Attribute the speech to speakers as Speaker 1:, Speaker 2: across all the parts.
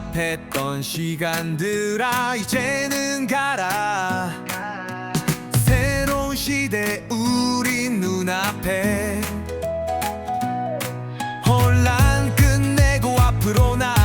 Speaker 1: 답답했던 시간들아 이제는 가라. 새로운 시대 우리 눈앞에. 혼란 끝내고 앞으로 나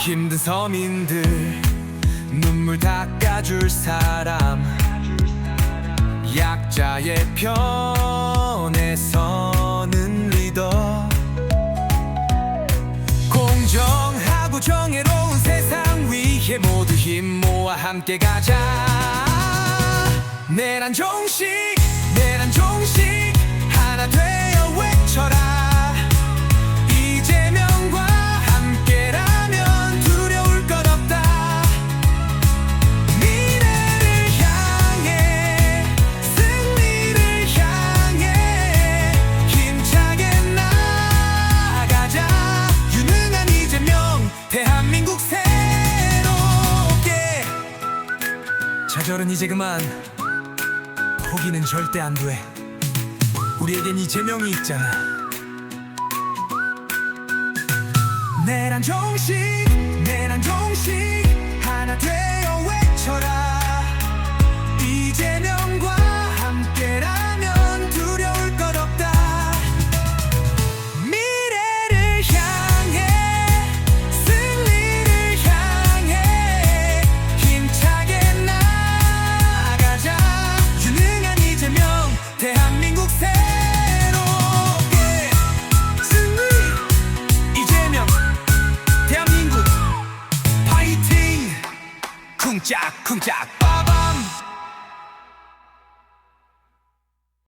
Speaker 1: 힘든 서민들 눈물 닦아줄 사람. 약자의 편에 서는 리더. 공정하고 정의로운 세상 위해 모두 힘 모아 함께 가자. 내란 종식 좌절은 이제 그만. 포기는 절대 안 돼. 우리에겐 이재명이 있잖아. 내란 종식 내란 종식 하나 되어 쿵짝쿵짝